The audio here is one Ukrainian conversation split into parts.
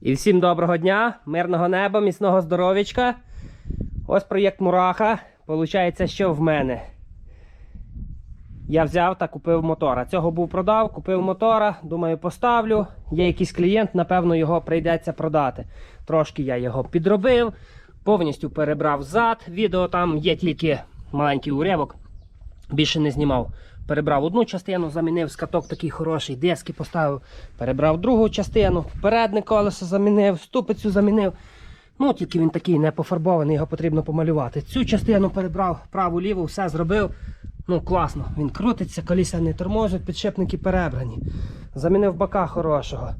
І всім доброго дня, мирного неба, міцного здоров'ячка. Ось проєкт Мураха. Получається, що в мене. Я взяв та купив мотора. Цього був продав, купив мотора. Думаю, поставлю. Є якийсь клієнт, напевно, його прийдеться продати. Трошки я його підробив, повністю перебрав зад. Відео там є тільки маленький уривок. Більше не знімав. Перебрав одну частину, замінив скаток такий хороший, диски поставив, перебрав другу частину, передне колесо замінив, ступицю замінив. Ну, тільки він такий не пофарбований, його потрібно помалювати. Цю частину перебрав праву ліву, все зробив. Ну, класно. Він крутиться, коліса не торможуть, підшипники перебрані. Замінив бака хорошого.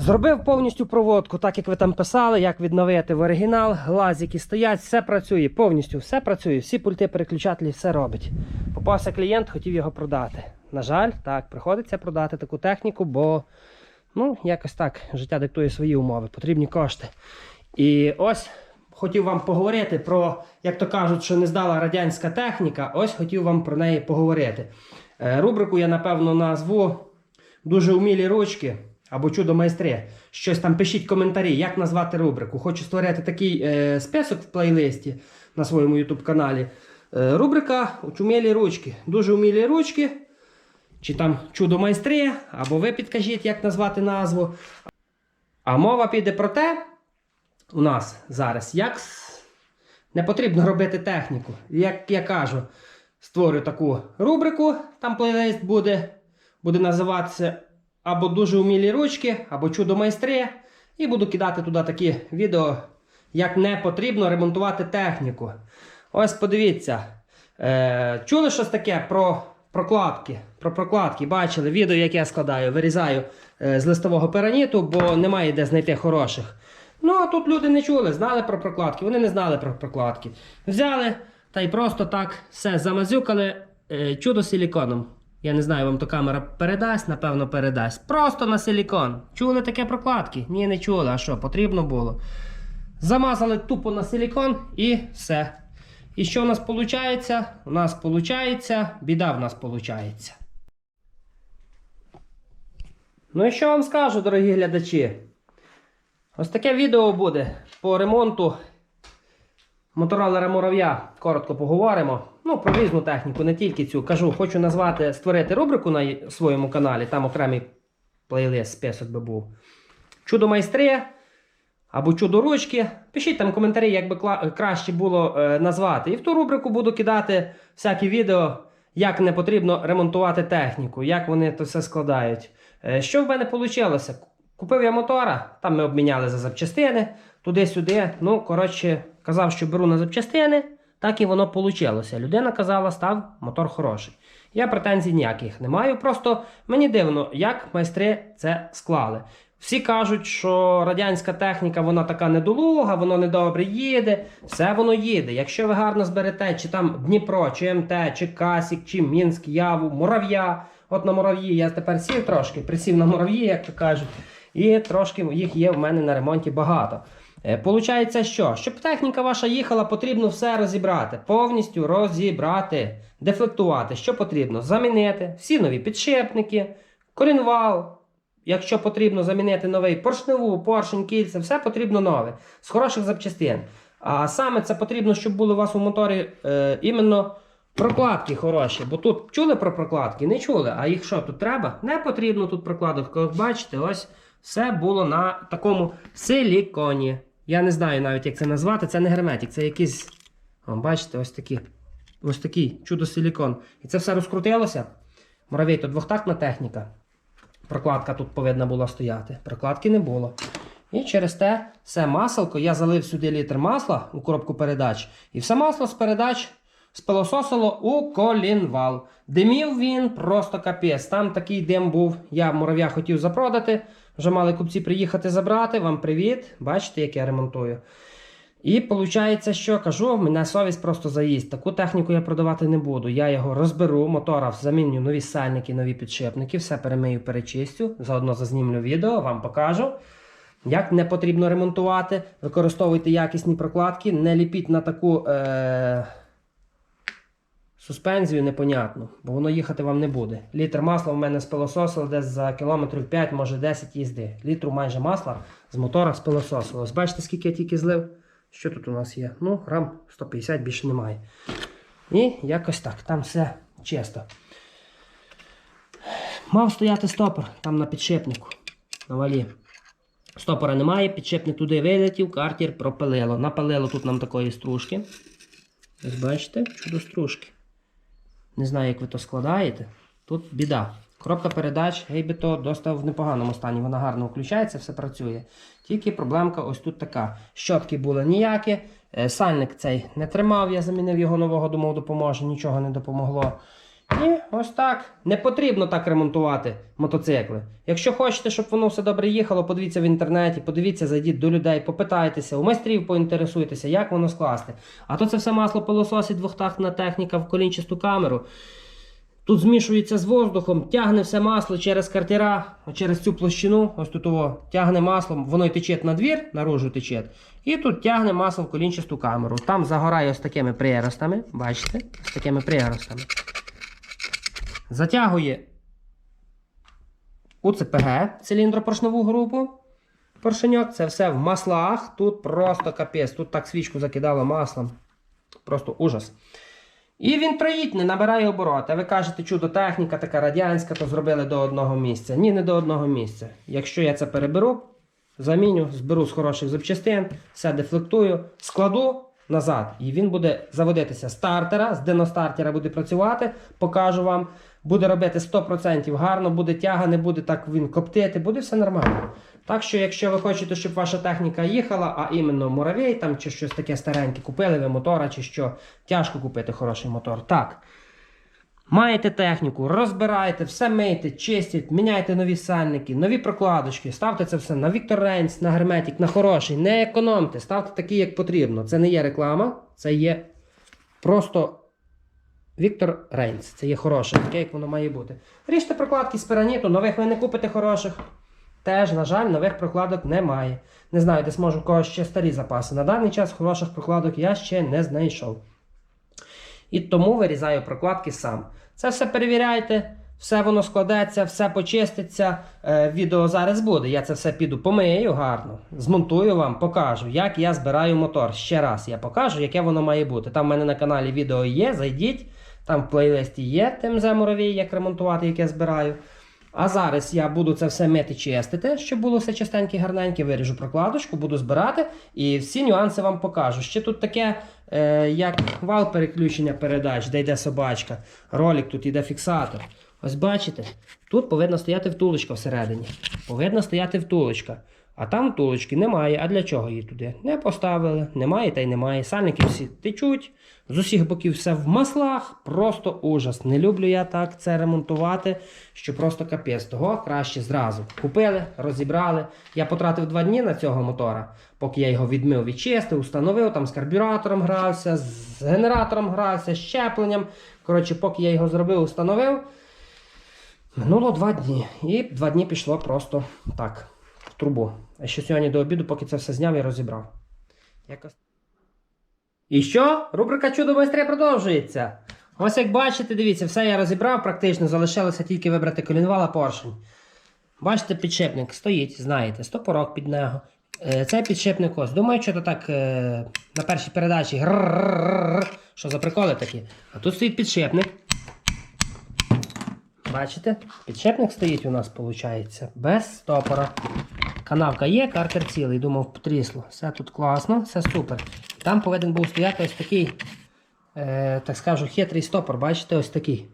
Зробив повністю проводку, так як ви там писали, як відновити в оригінал, глазики стоять, все працює, повністю все працює, всі пульти переключателі, все робить. Попався клієнт, хотів його продати. На жаль, так, приходиться продати таку техніку, бо ну, якось так життя диктує свої умови, потрібні кошти. І ось хотів вам поговорити про, як то кажуть, що не здала радянська техніка, ось хотів вам про неї поговорити. Е, Рубрику я напевно назву дуже умілі ручки або чудо майстри. Щось там пишіть коментарі, як назвати рубрику. Хочу створити такий е, список в плейлисті на своєму YouTube каналі. Е, рубрика Учумілі ручки. Дуже умілі ручки. Чи там чудо майстри, або ви підкажіть, як назвати назву. А мова піде про те, у нас зараз, як не потрібно робити техніку. Як я кажу, створю таку рубрику, там плейлист буде, буде називатися або дуже умілі ручки, або чудо майстри. І буду кидати туди такі відео, як не потрібно ремонтувати техніку. Ось подивіться. Е, чули щось таке про прокладки? Про прокладки. Бачили відео, яке я складаю, вирізаю е, з листового пераніту, бо немає де знайти хороших. Ну, а тут люди не чули, знали про прокладки, вони не знали про прокладки. Взяли та й просто так все замазюкали е, чудо силіконом. Я не знаю, вам то камера передасть, напевно, передасть. Просто на силікон. Чули таке прокладки? Ні, не чули. А що, потрібно було? Замазали тупо на силікон і все. І що у нас виходить? У нас виходить, біда в нас виходить. Ну і що вам скажу, дорогі глядачі? Ось таке відео буде по ремонту моторолера мурав'я. Коротко поговоримо. Ну, про різну техніку, не тільки цю. Кажу, хочу назвати, створити рубрику на своєму каналі, там окремий плейлист, список би був. Чудо майстри або чудо ручки. Пишіть там коментарі, як би краще було е, назвати. І в ту рубрику буду кидати всякі відео, як не потрібно ремонтувати техніку, як вони то все складають. Е, що в мене вийшло? Купив я мотора, там ми обміняли за запчастини, туди-сюди. Ну, коротше, казав, що беру на запчастини, так і воно вийшло. Людина казала, став мотор хороший. Я претензій ніяких не маю. Просто мені дивно, як майстри це склали. Всі кажуть, що радянська техніка вона така недолуга, воно недобре їде, все воно їде. Якщо ви гарно зберете, чи там Дніпро, чи МТ, чи Касік, чи Мінськ, Яву, Мурав'я. От на мурав'ї я тепер сів трошки, присів на мурав'ї, як то кажуть, і трошки їх є в мене на ремонті багато. Е, Получається, що? Щоб техніка ваша їхала, потрібно все розібрати, повністю розібрати, дефлектувати. Що потрібно? Замінити всі нові підшипники, колінвал. Якщо потрібно замінити новий поршневу, поршень, кільце, все потрібно нове з хороших запчастин. А саме це потрібно, щоб були у вас у моторі е, іменно прокладки хороші. Бо тут чули про прокладки? Не чули. А їх що тут треба? Не потрібно тут прокладок. Як бачите, ось все було на такому силіконі. Я не знаю навіть, як це назвати. Це не герметик, це якийсь. О, бачите, ось такі. Ось такий чудо-силікон. І це все розкрутилося. Муравей, то двохтактна техніка. Прокладка тут повинна була стояти. Прокладки не було. І через те все маселко. Я залив сюди літр масла у коробку передач. І все масло з передач спилососило у колінвал. Димів він просто капець. Там такий дим був. Я мурав'я хотів запродати. Вже мали купці приїхати забрати. Вам привіт. Бачите, як я ремонтую. І виходить, що кажу, мене совість просто заїсть. Таку техніку я продавати не буду. Я його розберу, мотора заміню нові сальники, нові підшипники, все перемию, перечистю. Заодно зазнімлю відео, вам покажу. Як не потрібно ремонтувати, використовуйте якісні прокладки, не ліпіть на таку е- суспензію непонятну, бо воно їхати вам не буде. Літр масла в мене спилососило десь за кілометрів 5, може 10 їзди. Літру майже масла з мотора. Ось бачите, скільки я тільки злив? Що тут у нас є? Ну, грам 150 більше немає. І якось так, там все чисто. Мав стояти стопор там на підшипнику. На валі. Стопора немає, підшипник туди вилетів, картір пропилило. Напалило тут нам такої стружки. Ось бачите, чудо стружки. Не знаю, як ви то складаєте. Тут біда. Коробка передач, гейбіто достав в непоганому стані. Вона гарно включається, все працює. Тільки проблемка ось тут така. Щотки були ніякі. е, Сальник цей не тримав, я замінив його нового, думав, допоможе, нічого не допомогло. І ось так. Не потрібно так ремонтувати мотоцикли. Якщо хочете, щоб воно все добре їхало, подивіться в інтернеті, подивіться, зайдіть до людей, попитайтеся, у майстрів поінтересуйтеся, як воно скласти. А то це все масло пилососить двохтактна техніка в колінчасту камеру. Тут змішується з воздухом, тягне все масло через картера, через цю площину, ось тут о, тягне маслом, воно й тече на двір, наружу тече. І тут тягне масло в колінчасту камеру. Там загорає ось такими приростами, бачите? Ось такими приростами. Затягує УЦПГ циліндропоршневу групу. Поршеньок, це все в маслах. Тут просто капець. Тут так свічку закидало маслом. Просто ужас. І він троїть, не набирає обороти. Ви кажете, чудо техніка така радянська, то зробили до одного місця. Ні, не до одного місця. Якщо я це переберу, заміню, зберу з хороших запчастин, все дефлектую, складу назад. І він буде заводитися стартера, з диностартера буде працювати, покажу вам. Буде робити 100% гарно, буде тяга, не буде так він коптити, буде все нормально. Так що, якщо ви хочете, щоб ваша техніка їхала, а іменно муравей там чи щось таке стареньке, купили ви мотора, чи що, тяжко купити хороший мотор. Так. Маєте техніку, розбирайте, все мийте, чистіть, міняйте нові сальники, нові прокладочки, ставте це все на Віктор Рейнс, на Герметик, на хороший, не економте, ставте такі, як потрібно. Це не є реклама, це є просто Віктор Рейнс. Це є хороше, таке, як воно має бути. Ріжте прокладки з пираніту, нових ви не купите хороших. Теж, на жаль, нових прокладок немає. Не знаю, десь може у когось ще старі запаси. На даний час хороших прокладок я ще не знайшов. І тому вирізаю прокладки сам. Це все перевіряйте, все воно складеться, все почиститься. Е, відео зараз буде. Я це все піду помию гарно, змонтую вам, покажу, як я збираю мотор. Ще раз я покажу, яке воно має бути. Там в мене на каналі відео є, зайдіть. Там в плейлисті є ТМЗ Муравій, як ремонтувати, як я збираю. А зараз я буду це все мити чистити, щоб було все чистеньке, гарненьке. Виріжу прокладочку, буду збирати і всі нюанси вам покажу. Ще тут таке, е, як вал переключення передач, де йде собачка. Ролик тут йде фіксатор. Ось бачите, тут повинна стояти втулочка всередині. Повинна стояти втулочка. А там втулочки немає. А для чого її туди? Не поставили, немає та й немає. Сальники всі течуть. З усіх боків все в маслах. Просто ужас. Не люблю я так це ремонтувати, що просто капець. Того краще зразу. Купили, розібрали. Я потратив два дні на цього мотора, поки я його відмив, відчистив, установив, там з карбюратором грався, з генератором грався, з щепленням. Коротше, поки я його зробив, установив. Минуло два дні. І два дні пішло просто так, в трубу що сьогодні до обіду, поки це все зняв і розібрав. І що? Рубрика Чудо майстри продовжується. Ось як бачите, дивіться, все я розібрав практично, залишилося тільки вибрати колінвала поршень. Бачите, підшипник стоїть, знаєте, стопорок під нього. Е, це підшипник ось. Думаю, що то так е, на першій передачі. Що за приколи такі. А тут стоїть підшипник. Бачите? Підшипник стоїть у нас, виходить, без стопора. Канавка є, картер цілий, думав, потрісло. Все тут класно, все супер. Там повинен був стояти ось такий, е, так скажу, хитрий стопор. Бачите, ось такий.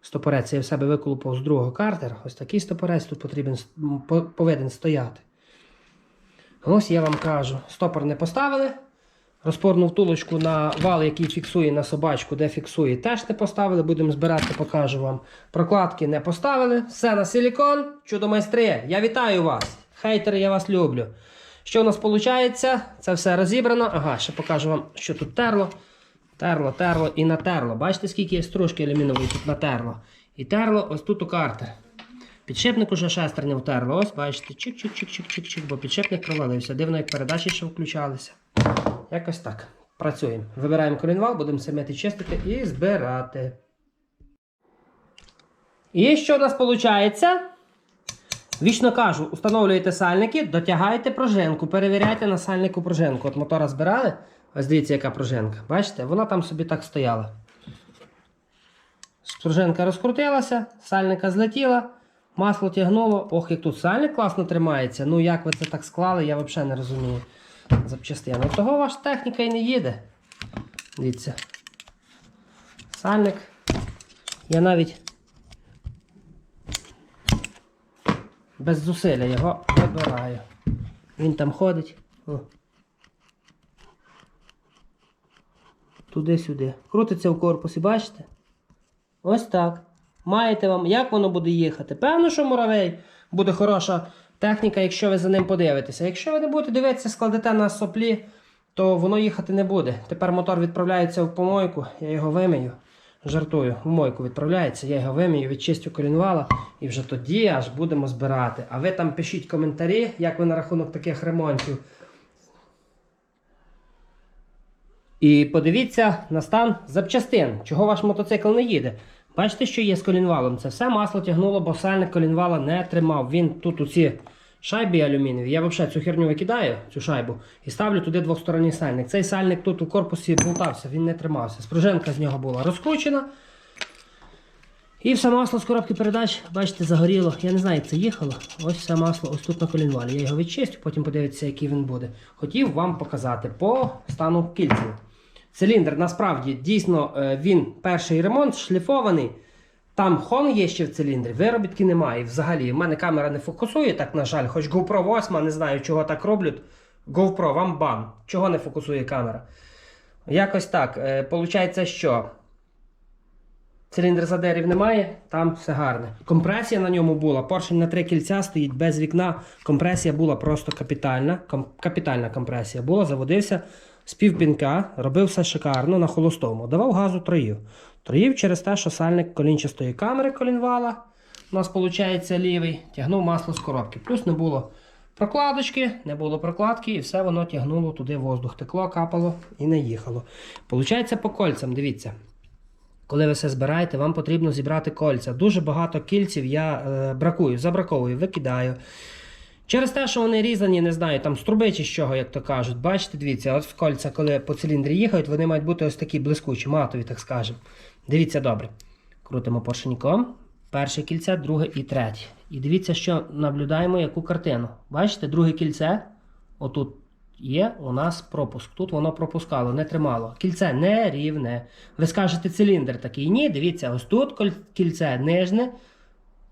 Стопорець я в себе виколупав з другого картера. Ось такий стопорець тут потрібен, повинен стояти. Ось я вам кажу, стопор не поставили. Розпорну втулочку на вал, який фіксує на собачку, де фіксує, теж не поставили. Будемо збирати, покажу вам. Прокладки не поставили. Все на силікон. Чудо майстри. Я вітаю вас. Хейтери, я вас люблю. Що у нас виходить? Це все розібрано. Ага, ще покажу вам, що тут терло. Терло, терло і натерло. Бачите, скільки є стружки алюмінової тут натерло. І терло ось тут у картер. Підшипник уже шестерня втерло. Ось, бачите, чик-чик-чик-чик-чик-чик, бо підшипник провалився. Дивно, як передачі ще включалися. Якось так. Працюємо. Вибираємо колінвал, будемо мити, чистити і збирати. І що у нас виходить? Вічно кажу, установлюєте сальники, дотягаєте пружинку, перевіряйте на сальнику пружинку. От мотора збирали. Ось дивіться, яка пружинка. Бачите, вона там собі так стояла. Пружинка розкрутилася, сальника злетіла, масло тягнуло. Ох, як тут сальник класно тримається. Ну як ви це так склали, я взагалі не розумію. Запчастину. Того ваша техніка і не їде. Дивіться. Сальник. Я навіть без зусилля його вибираю. Він там ходить. Туди-сюди. Крутиться в корпусі, бачите? Ось так. Маєте вам, як воно буде їхати? Певно, що муравей буде хороша техніка, якщо ви за ним подивитеся. Якщо ви не будете дивитися, складете на соплі, то воно їхати не буде. Тепер мотор відправляється в помойку, я його вимию. Жартую, в мойку відправляється, я його вимію, відчистю колінвала і вже тоді аж будемо збирати. А ви там пишіть коментарі, як ви на рахунок таких ремонтів. І подивіться на стан запчастин, чого ваш мотоцикл не їде. Бачите, що є з колінвалом? Це все масло тягнуло, бо сальник колінвала не тримав. Він тут оці шайби алюмінієві. Я взагалі цю херню викидаю, цю шайбу, і ставлю туди двосторонній сальник. Цей сальник тут у корпусі болтався, він не тримався. Спружинка з нього була розкручена. І все масло з коробки передач, бачите, загоріло. Я не знаю, як це їхало. Ось все масло ось тут на колінвалі. Я його відчистю, потім подивитися, який він буде. Хотів вам показати по стану кільців. Циліндр насправді дійсно е, він перший ремонт, шліфований. Там хон є ще в циліндрі, виробітки немає. Взагалі, в мене камера не фокусує, так, на жаль, хоч GoPro 8, не знаю, чого так роблять. GoPro, вам бан. Чого не фокусує камера? Якось так. Е, Получається, що циліндр задерів немає, там все гарне. Компресія на ньому була. Поршень на три кільця стоїть без вікна. Компресія була просто капітальна. Ком- капітальна компресія була, заводився з півпінка, робив все шикарно на холостому. Давав газу троїв. Троїв через те, що сальник колінчастої камери колінвала. У нас виходить лівий, тягнув масло з коробки. Плюс не було прокладочки, не було прокладки, і все воно тягнуло туди воздух. Текло, капало і не їхало. Получається по кольцям, дивіться. Коли ви все збираєте, вам потрібно зібрати кольця. Дуже багато кільців я е, бракую, забраковую, викидаю. Через те, що вони різані, не знаю, там з труби чи з чого, як то кажуть. Бачите, дивіться, от кольця, коли по циліндрі їхають, вони мають бути ось такі блискучі, матові, так скажемо. Дивіться добре. Крутимо поршеньком. Перше кільце, друге і третє. І дивіться, що наблюдаємо яку картину. Бачите, друге кільце, отут є у нас пропуск. Тут воно пропускало, не тримало. Кільце не рівне. Ви скажете, циліндр такий. Ні, дивіться, ось тут кільце нижне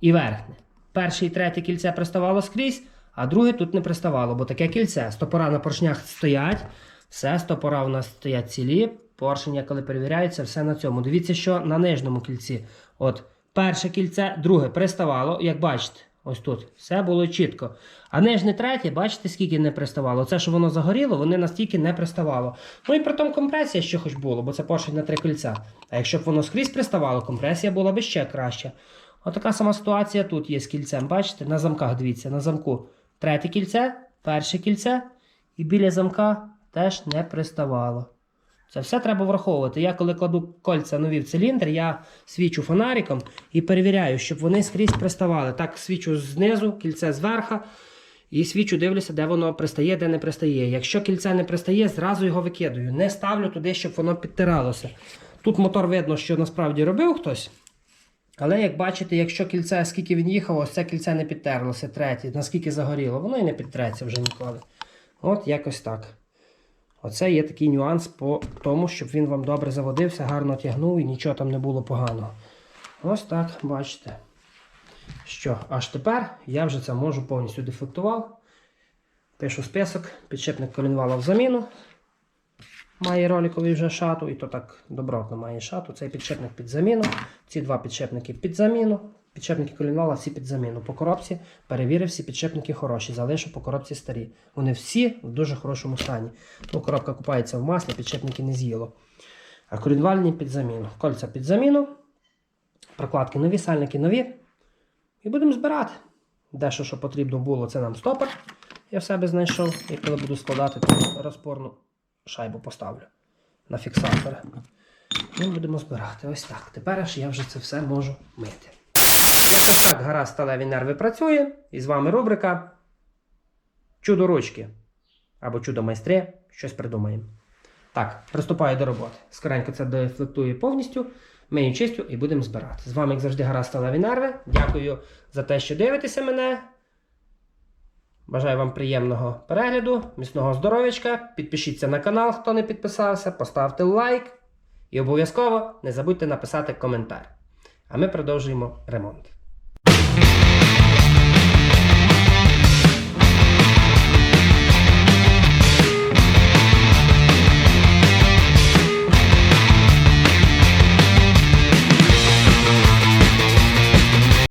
і верхне. Перше і третє кільце приставало скрізь, а друге тут не приставало, бо таке кільце. Стопора на поршнях стоять, все, стопора у нас стоять цілі. Поршення, коли перевіряються, все на цьому. Дивіться, що на нижньому кільці. От перше кільце, друге приставало, як бачите, ось тут. Все було чітко. А нижнє третє, бачите, скільки не приставало. Це, що воно загоріло, вони настільки не приставало. Ну і при тому компресія ще хоч було, бо це поршень на три кільця. А якщо б воно скрізь приставало, компресія була б ще краща. Отака сама ситуація тут є з кільцем. Бачите, на замках дивіться, на замку третє кільце, перше кільце, і біля замка теж не приставало. Це все треба враховувати. Я коли кладу кольця нові в циліндр, я свічу фонариком і перевіряю, щоб вони скрізь приставали. Так свічу знизу, кільце зверху, і свічу дивлюся, де воно пристає, де не пристає. Якщо кільце не пристає, зразу його викидаю. Не ставлю туди, щоб воно підтиралося. Тут мотор видно, що насправді робив хтось. Але як бачите, якщо кільце, скільки він їхав, ось це кільце не підтерлося, третє, наскільки загоріло, воно і не підтреться вже ніколи. От якось так. Оце є такий нюанс по тому, щоб він вам добре заводився, гарно тягнув і нічого там не було поганого. Ось так, бачите. Що, аж тепер я вже це можу повністю дефектував. Пишу список, підшипник колінвала в заміну. Має роликовий вже шату, і то так добротно має шату. Цей підшипник під заміну. Ці два підшипники під заміну. Підшипники колінвала всі під заміну. По коробці перевірив, всі підшипники хороші. Залишу по коробці старі. Вони всі в дуже хорошому стані. Ну, коробка купається в маслі, підшипники не з'їло. А колінвальні під заміну. Кольця під заміну. Прокладки нові, сальники нові. І будемо збирати. Дещо, що потрібно було, це нам стопор. Я в себе знайшов. І коли буду складати, то розпорну шайбу поставлю. на фіксатор. Ми будемо збирати. Ось так. Тепер аж я вже це все можу мити. Якось так гаразд сталеві нерви працює. І з вами рубрика Чудо ручки. Або чудо майстри. Щось придумаємо. Так, приступаю до роботи. Скоренько це дефлектую повністю. Мию чистю і будемо збирати. З вами, як завжди, гаразд сталеві нерви. Дякую за те, що дивитеся мене. Бажаю вам приємного перегляду, міцного здоров'ячка. Підпишіться на канал, хто не підписався, поставте лайк. І обов'язково не забудьте написати коментар. А ми продовжуємо ремонт.